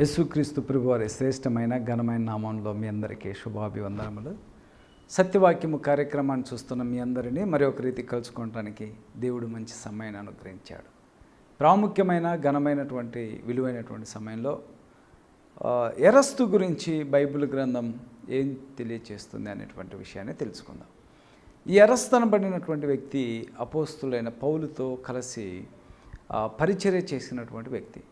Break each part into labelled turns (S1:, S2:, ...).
S1: యేసుక్రీస్తు ప్రభువారి శ్రేష్టమైన ఘనమైన నామంలో మీ అందరికీ శుభాభివందనములు. సత్యవాక్యము కార్యక్రమాన్ని చూస్తున్న మీ అందరినీ మరి ఒక రీతి కలుసుకోవటానికి దేవుడు మంచి సమయాన్ని అనుగ్రహించాడు. ప్రాముఖ్యమైన ఘనమైనటువంటి విలువైనటువంటి సమయంలో ఎరస్తు గురించి బైబిల్ గ్రంథం ఏం తెలియచేస్తుంది అనేటువంటి విషయాన్ని తెలుసుకుందాం. ఈ ఎరస్తునబడినటువంటి వ్యక్తి అపోస్తులైన పౌలుతో కలిసి పరిచర్య చేసినటువంటి వ్యక్తి.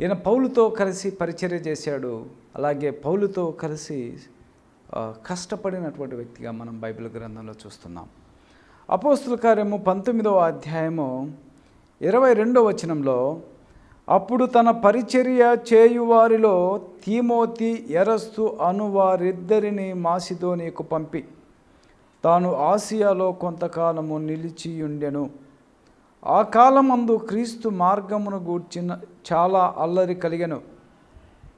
S1: ఈయన పౌలుతో కలిసి పరిచర్య చేశాడు. అలాగే పౌలుతో కలిసి కష్టపడినటువంటి వ్యక్తిగా మనం బైబిల్ గ్రంథంలో చూస్తున్నాం. అపోస్తుల కార్యము పంతొమ్మిదవ అధ్యాయము ఇరవై రెండవ వచనంలో అప్పుడు తన పరిచర్య చేయువారిలో తీమోతి ఎరస్తు అను వారిద్దరిని మాసిదోనికు పంపి తాను ఆసియాలో కొంతకాలము నిలిచియుండెను. ఆ కాలమందు క్రీస్తు మార్గమును గూర్చిన చాలా అల్లరి కలిగను.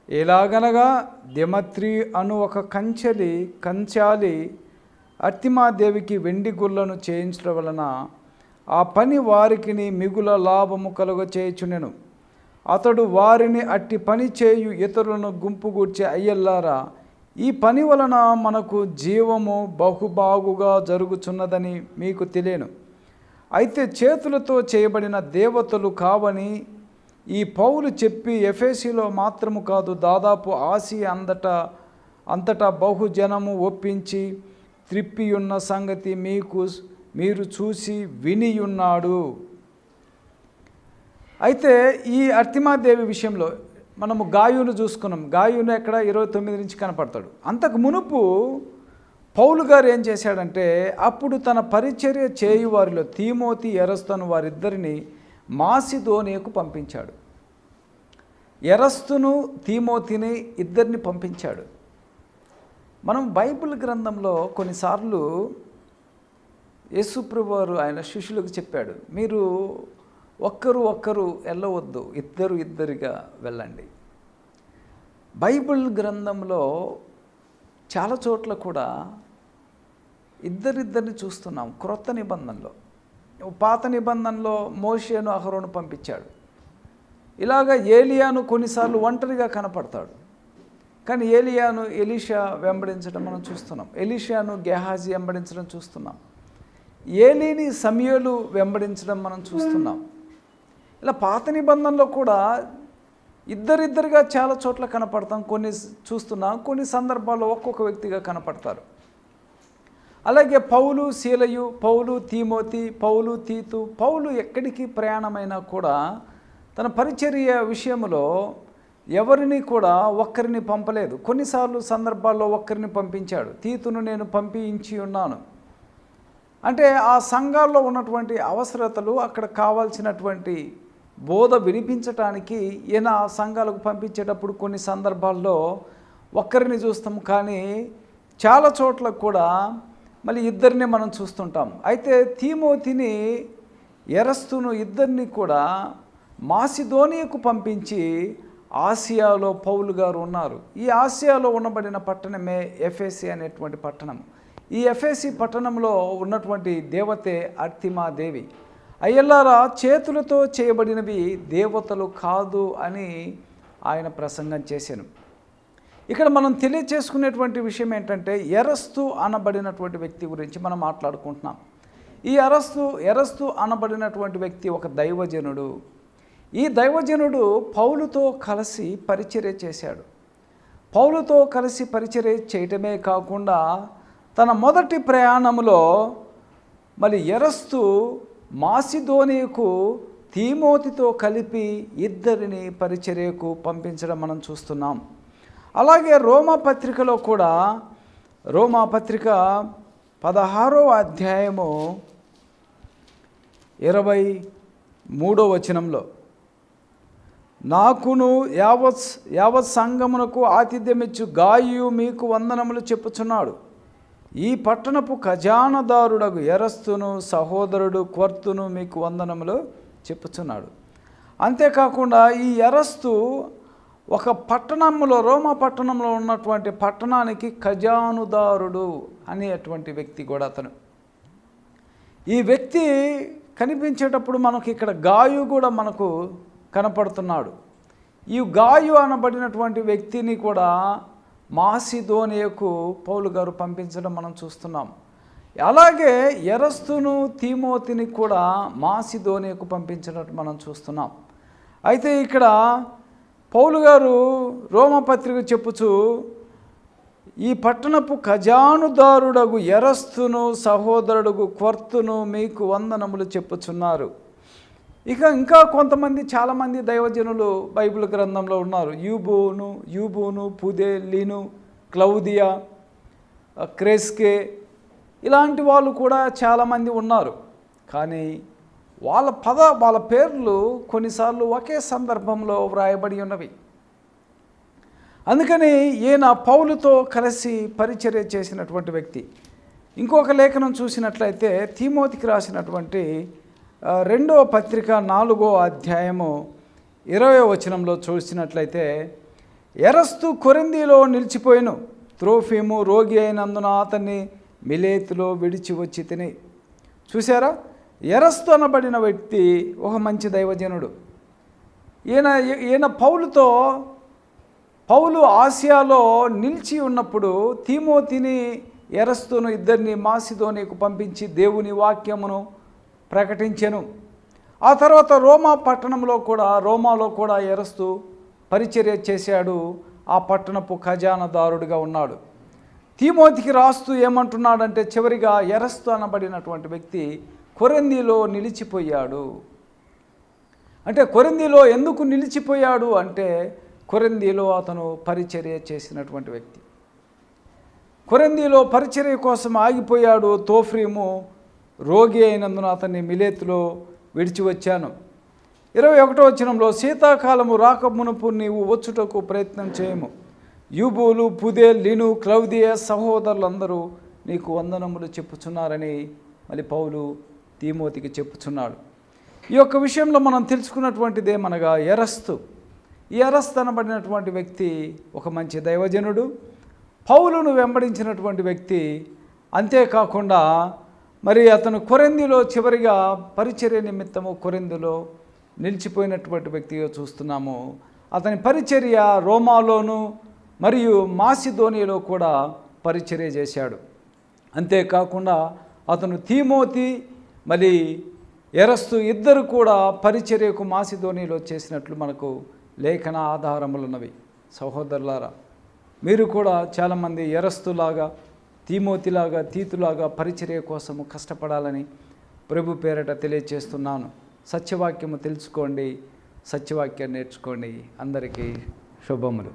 S1: ఎలాగనగా దిమత్రి అను ఒక కంచెలి కంచాలి అర్తిమాదేవికి వెండి గుళ్ళను చేయించడం వలన ఆ పని వారికి మిగుల లాభము కలుగ చేయుచునెను అతడు వారిని అట్టి పని చేయు ఇతరులను గుంపుగూర్చే అయ్యల్లారా ఈ పని వలన మనకు జీవము బహుబాగుగా జరుగుచున్నదని మీకు తెలియను. అయితే చేతులతో చేయబడిన దేవతలు కావని ఈ పౌలు చెప్పి ఎఫేసిలో మాత్రము కాదు దాదాపు ఆసియా అంతటా అంతటా బహుజనము ఒప్పించి త్రిప్పియున్న సంగతి మీకు మీరు చూసి వినియున్నాడు. అయితే ఈ అర్తిమాదేవి విషయంలో మనము గాయును చూసుకున్నాం. గాయును ఎక్కడ? ఇరవై తొమ్మిది నుంచి కనపడతాడు. అంతకు మునుపు పౌలు గారు ఏం చేశాడంటే అప్పుడు తన పరిచర్య చేయు వారిలో తీమోతి ఎరస్తును వారిద్దరిని మాసిదోనియకు పంపించాడు. ఎరస్తును తీమోతిని ఇద్దరిని పంపించాడు. మనం బైబిల్ గ్రంథంలో కొన్నిసార్లు యేసుప్రభు వారు ఆయన శిష్యులకు చెప్పాడు మీరు ఒక్కరు ఒక్కరు వెళ్ళవద్దు ఇద్దరు ఇద్దరిగా వెళ్ళండి. బైబిల్ గ్రంథంలో చాలా చోట్ల కూడా ఇద్దరిద్దరిని చూస్తున్నాం క్రొత్త నిబంధనలో. పాత నిబంధనలో మోషేను అహరోను పంపించాడు. ఇలాగ ఏలియాను కొన్నిసార్లు ఒంటరిగా కనపడతాడు. కానీ ఏలియాను ఎలీషా వెంబడించడం మనం చూస్తున్నాం. ఎలీషాను గెహాజీ వెంబడించడం చూస్తున్నాం. ఏలీని సమయలు వెంబడించడం మనం చూస్తున్నాం. ఇలా పాత నిబంధనలో కూడా ఇద్దరిద్దరిగా చాలా చోట్ల కనపడతాం. కొన్ని చూస్తున్నాం కొన్ని సందర్భాల్లో ఒక్కొక్క వ్యక్తిగా కనపడతారు. అలాగే పౌలు శీలయు పౌలు తీమోతి పౌలు తీతు పౌలు ఎక్కడికి ప్రయాణమైనా కూడా తన పరిచర్య విషయంలో ఎవరిని కూడా ఒక్కరిని పంపలేదు. కొన్నిసార్లు సందర్భాల్లో ఒక్కరిని పంపించాడు. తీతును నేను పంపించి ఉన్నాను. అంటే ఆ సంఘాల్లో ఉన్నటువంటి అవసరతలు అక్కడ కావాల్సినటువంటి బోధ వినిపించటానికి ఈయన ఆ సంఘాలకు పంపించేటప్పుడు కొన్ని సందర్భాల్లో ఒక్కరిని చూస్తాం. కానీ చాలా చోట్ల కూడా మళ్ళీ ఇద్దరిని మనం చూస్తుంటాం. అయితే తీమోతిని ఎరస్తును ఇద్దరిని కూడా మాసిధోనియకు పంపించి ఆసియాలో పౌలు గారు ఉన్నారు. ఈ ఆసియాలో ఉండబడిన పట్టణమే ఎఫ్ఎసి అనేటువంటి పట్టణం. ఈ ఎఫ్ఎసి పట్టణంలో ఉన్నటువంటి దేవతే అర్తిమాదేవి. అయ్యల్లారా చేతులతో చేయబడినవి దేవతలు కాదు అని ఆయన ప్రసంగం చేశాను. ఇక్కడ మనం తెలియచేసుకునేటువంటి విషయం ఏంటంటే ఎరస్తు అనబడినటువంటి వ్యక్తి గురించి మనం మాట్లాడుకుంటున్నాం. ఈ అరస్తు ఎరస్తు అనబడినటువంటి వ్యక్తి ఒక దైవజనుడు. ఈ దైవజనుడు పౌలుతో కలిసి పరిచర్య చేశాడు. పౌలుతో కలిసి పరిచర్య చేయటమే కాకుండా తన మొదటి ప్రయాణంలో మరి ఎరస్తు మాసిధోనియకు తీమోతితో కలిపి ఇద్దరిని పరిచర్యకు పంపించడం మనం చూస్తున్నాం. అలాగే రోమా పత్రికలో కూడా రోమా పత్రిక పదహారో అధ్యాయము ఇరవై మూడో వచనంలో నాకును యావత్ యావత్ సంగమునకు ఆతిథ్యమిచ్చు గాయు మీకు వందనములు చెప్పుచున్నాడు. ఈ పట్టణపు ఖజానదారుడకు ఎరస్తును సహోదరుడు క్వర్తును మీకు వందనములు చెప్పుచున్నాడు. అంతేకాకుండా ఈ ఎరస్తు ఒక పట్టణంలో రోమా పట్టణంలో ఉన్నటువంటి పట్టణానికి ఖజానుదారుడు అనేటువంటి వ్యక్తి కూడా అతను. ఈ వ్యక్తి కనిపించేటప్పుడు మనకి ఇక్కడ గాయు కూడా మనకు కనపడుతున్నాడు. ఈ గాయు అనబడినటువంటి వ్యక్తిని కూడా మాసిధోనియకు పౌలు గారు పంపించడం మనం చూస్తున్నాం. అలాగే ఎరస్తును తీమోతిని కూడా మాసిధోనియకు పంపించినట్టు మనం చూస్తున్నాం. అయితే ఇక్కడ పౌలు గారు రోమపత్రిక చెప్పుచు ఈ పట్టణపు ఖజానుదారుడగు ఎరస్తును సహోదరుడుగు క్వర్తును మీకు వందనములు చెప్పుచున్నారు. ఇక ఇంకా కొంతమంది చాలామంది దైవజనులు బైబిల్ గ్రంథంలో ఉన్నారు. యూబోను యూబోను పుదేలిను క్లౌదియా క్రెస్కే ఇలాంటి వాళ్ళు కూడా చాలామంది ఉన్నారు. కానీ వాళ్ళ పద వాళ్ళ పేర్లు కొన్నిసార్లు ఒకే సందర్భంలో వ్రాయబడి ఉన్నవి. అందుకని ఈయన పౌలుతో కలిసి పరిచర్య చేసినటువంటి వ్యక్తి. ఇంకొక లేఖనం చూసినట్లయితే తీమోతికి రాసినటువంటి రెండవ పత్రిక నాలుగో అధ్యాయము ఇరవై వచనంలో చూసినట్లయితే ఎరస్తు కొరిందీలో నిలిచిపోయిను త్రోఫీము రోగి అయినందున అతన్ని మిలేతులో విడిచి వచ్చి తిని. చూసారా ఎరస్తు అనబడిన వ్యక్తి ఒక మంచి దైవజనుడు. ఈయన ఈయన పౌలుతో పౌలు ఆసియాలో నిలిచి ఉన్నప్పుడు తీమోతిని ఎరస్తును ఇద్దరిని మాసిదోనికు పంపించి దేవుని వాక్యమును ప్రకటించెను. ఆ తర్వాత రోమా పట్టణంలో కూడా రోమాలో కూడా ఎరస్తు పరిచర్య చేశాడు. ఆ పట్టణపు ఖజానాదారుడిగా ఉన్నాడు. తీమోతికి రాస్తూ ఏమంటున్నాడంటే చివరిగా ఎరస్తు అనబడినటువంటి వ్యక్తి కొరందిలో నిలిచిపోయాడు. అంటే కొరందిలో ఎందుకు నిలిచిపోయాడు అంటే కొరిందీలో అతను పరిచర్య చేసినటువంటి వ్యక్తి. కొరిందీలో పరిచర్య కోసం ఆగిపోయాడు తోఫ్రీము. రోగి అయినందున అతన్ని మిలేతులో విడిచి వచ్చాను. ఇరవై ఒకటో వచనంలో శీతాకాలము రాక మునుపు నీవు వచ్చుటకు ప్రయత్నం చేయము. యూబులు పుదే లిను క్లౌదియ సహోదరులందరూ నీకు వందనములు చెప్పుచున్నారని మళ్ళీ పౌలు తీమోతికి చెప్పుచున్నాడు. ఈ యొక్క విషయంలో మనం తెలుసుకున్నటువంటిది ఏమనగా ఎరస్తు. ఈ ఎరస్తు అనబడినటువంటి వ్యక్తి ఒక మంచి దైవజనుడు. పౌలును వెంబడించినటువంటి వ్యక్తి అంతేకాకుండా మరి అతను కొరిందిలో చివరిగా పరిచర్య నిమిత్తము కొరెందులో నిలిచిపోయినటువంటి వ్యక్తిగా చూస్తున్నాము. అతని పరిచర్య రోమాలోను మరియు మాసిధోనియలో కూడా పరిచర్య చేశాడు. అంతేకాకుండా అతను తీమోతి మరి ఎరస్తు ఇద్దరు కూడా పరిచర్యకు మాసిధోనిలో చేసినట్లు మనకు లేఖన ఆధారములున్నవి. సహోదరులారా మీరు కూడా చాలామంది ఎరస్తులాగా తీమోతిలాగా తీతులాగా పరిచర్య కోసము కష్టపడాలని ప్రభు పేరట తెలియచేస్తున్నాను. సత్యవాక్యము తెలుసుకోండి సత్యవాక్యం నేర్చుకోండి. అందరికీ శుభములు.